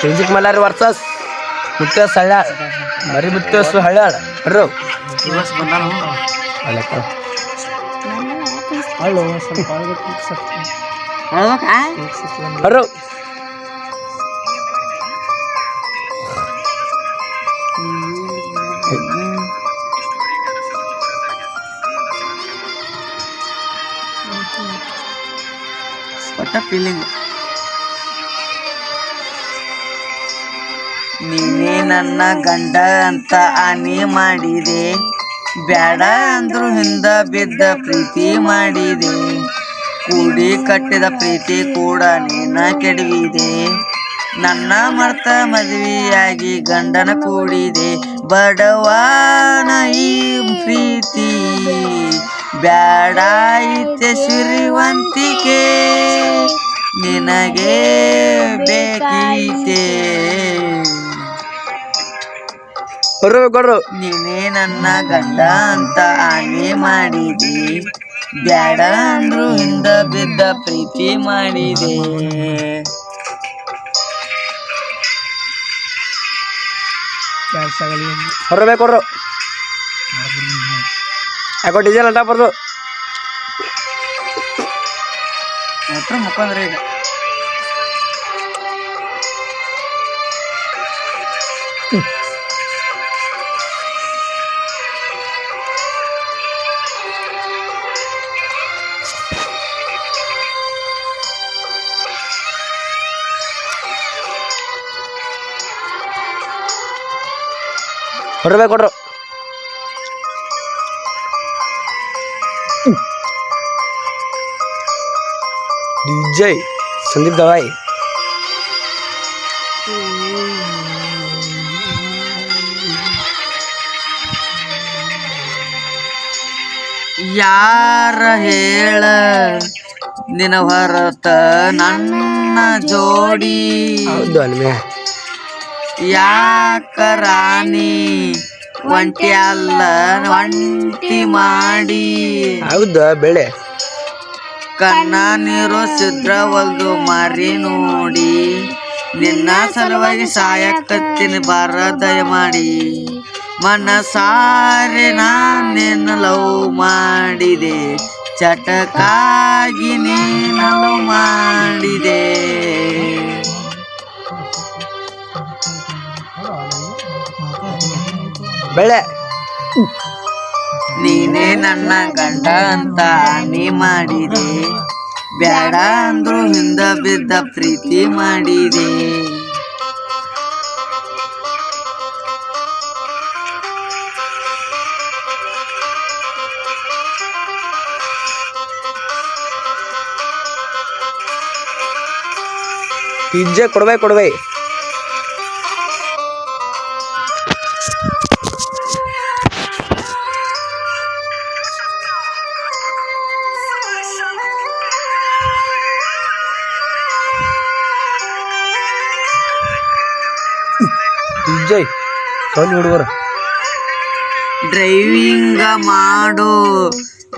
Music Mallari versus ಮುತ್ಯ ಸಳ್ಯಾಳ ಮರಿ ಮುತ್ಯಸು ಹಳ್ಯಾಳ ಬರ್ರು ದಿವಸ ಬಂದಾನು ಅಲ್ಲಕ್ಕ ಅಲ್ಲೋ ಸ್ವಲ್ಪ ಬರ್ರು ನೀನೇ ನನ್ನ ಗಂಡ ಅಂತ ಆನೆ ಮಾಡಿದೆ. ಬ್ಯಾಡ ಅಂದ್ರು ಹಿಂದ ಬಿದ್ದ ಪ್ರೀತಿ ಮಾಡಿದೆ. ಕೂಡಿ ಕಟ್ಟಿದ ಪ್ರೀತಿ ಕೂಡ ನೀನ ಕೆಡವಿದೆ. ನನ್ನ ಮರ್ತ ಮದುವೆಯಾಗಿ ಗಂಡನ ಕೂಡಿದೆ. ಬಡವಾನ ಈ ಪ್ರೀತಿ. ಬ್ಯಾಡಾಯಿತೆ ಸಿರಿವಂತಿಕೆ ನಿನಗೆ ಬೇಕೈತೆ. ಬರ್ರು ಕೊಡ್ರು ನೀನೇ ನನ್ನ ಗಂಡ ಅಂತ ಆನೆ ಮಾಡಿದಿ. ಬ್ಯಾಡ ಅಂದ್ರು ಹಿಂದ ಬಿದ್ದ ಪ್ರೀತಿ ಮಾಡಿದೆ. ಹೊರಬೇಕು ಕೊಡ್ರು ಯಾಕೋ ಡೀಸೆಲ್ ಅಂಟ ಬರ್ದು. ಒಟ್ರು ಮುಖಂದ್ರೆ ಈಗ. ಹೊರಬೇಕು ಕೊಡ್ರು. ಡಿಜೆ ಸಂದೀಪ್ ದವಾಯಿ ಯಾರ ಹೇಳ ನಿನ ಹೊರತ ನನ್ನ ಜೋಡಿ? ಹೌದು ಅನ್ಮೆ. ಯಾಕ ರಾಣಿ ಒಂಟಿ ಅಲ್ಲ ಒಂಟಿ ಮಾಡಿ. ಹೌದಾ ಬೆಳೆ? ಕಣ್ಣ ನೀರು ಸಿದ್ರವಲ್ದು ಮಾರಿ ನೋಡಿ. ನಿನ್ನ ಸಲುವಾಗಿ ಸಾಯಕತ್ತೀನಿ ಬಾರ ದಯ ಮಾಡಿ ಮನಸಾರೆ ನಾನು ನಿನ್ನ ಲವ್ ಮಾಡಿದೆ? ಚಟಕಾಗಿ ನೀನು ಮಾಡಿದೆ. ಬೆಳೆ. ನೀನೇ ನನ್ನ ಗಂಡ ಅಂತ ನೀ ಮಾಡಿದೆ. ಬ್ಯಾಡ ಅಂದ್ರು ಹಿಂದ ಬಿದ್ದ ಪ್ರೀತಿ ಮಾಡಿದೆ. ಡಿಜೆ ಕೊಡ್ಬೇ ಕೊಡ್ಬೈ. ಡಿಜೆ ಕಣ್ಣು ಹುಡುಗರು ಡ್ರೈವಿಂಗ ಮಾಡೋ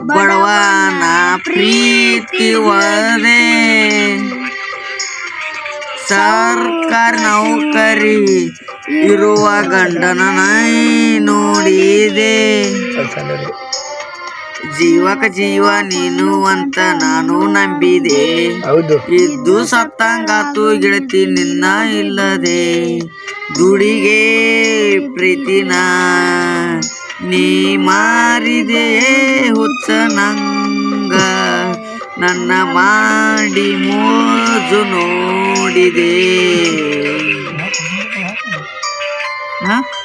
ಬಡವನ ಪ್ರೀತಿ ಸರ್ಕಾರ ನೌಕರಿ ಇರುವ ಗಂಡನ ನೋಡಿದೆ. ಜೀವಕ ಜೀವ ನೀನು ಅಂತ ನಾನು ನಂಬಿದೆ. ಹೌದು. ಇದ್ದು ಸತ್ತಂಗಾತು ಗೆಳತಿ ನಿನ್ನ ಇಲ್ಲದೆ. ದುಡಿಗೆ ಪ್ರೀತಿನ ನೀ ಮಾರಿದೆ ಹುಚ್ಚ ನಂಗ. ನನ್ನ ಮಾಡಿ ಮೋಜು ನೋಡಿದೆ. ಹ?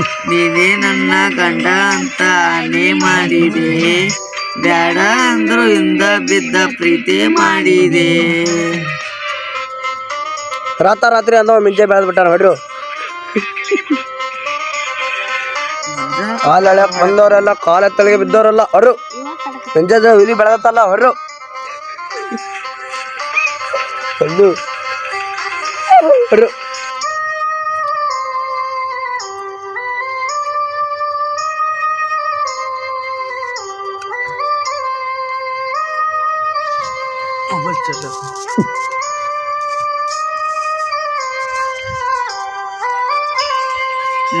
ನೀನೇ ನನ್ನ ಗಂಡ ಅಂತ ಆನೆ ಮಾಡಿದೆ. ಬ್ಯಾಡ ಅಂದ್ರು ಹಿಂದ ಬಿದ್ದ ಪ್ರೀತಿ ಮಾಡಿದೆ. ರಾತ ರಾತ್ರಿ ಅಂದವ ಮಿಂಚೆ ಬೆಳೆದ್ ಬಿಟ್ಟಾರ ಹೊಡ್ರು. ಕಾಲ್ ಎಳ್ಯಾಕ್ ಬಂದವರೆಲ್ಲ ಕಾಲ ತಲೆಗೆ ಬಿದ್ದವರೆಲ್ಲ ಹೊಡ್ರು. ಮಿಂಚೆ ಇಲಿ ಬೆಳೆದತ್ತಲ್ಲ ಹೊಡ್ರು ಹೊಡ್ರು. ಹೊಡ್ರು.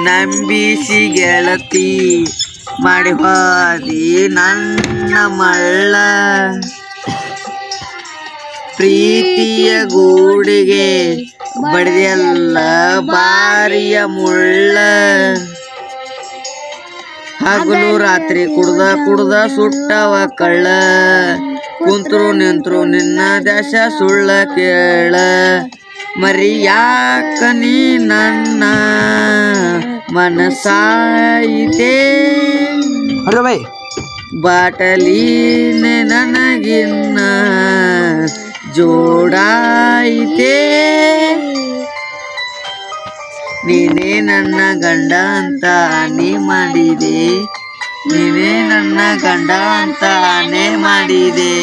ನಂಬಿಸಿ ಗೆಳತಿ ಮಾಡಿ ಹೋದಿ ನನ್ನ ಮಳ್ಳ. ಪ್ರೀತಿಯ ಗೂಡಿಗೆ ಬಡಿದೆಲ್ಲ ಬಾರಿಯ ಮುಳ್ಳ. ಹಗಲು ರಾತ್ರಿ ಕುಡ್ದ ಕುಡ್ದ ಸುಟ್ಟವ ಕಳ್ಳ. ಕುಂತ್ರು ನಿಂತ್ರು ನಿನ್ನ ದಶ ಸುಳ್ಳ ಕೇಳ. ಮರಿ ಯಾಕ ನೀ ನನ್ನ ಮನಸಾಯಿತೆ ಅರೆ ಬೈ. ಬಾಟಲೀನೆ ನನಗಿನ್ನ ಜೋಡಾಯಿತೆ. ನೀನೇ ನನ್ನ ಗಂಡ ಅಂತ ನೀ ಮಾಡಿದೆ. ನೀನೇ ನನ್ನ ಗಂಡ ಅಂತ ಆನೆ ಮಾಡಿದೆ.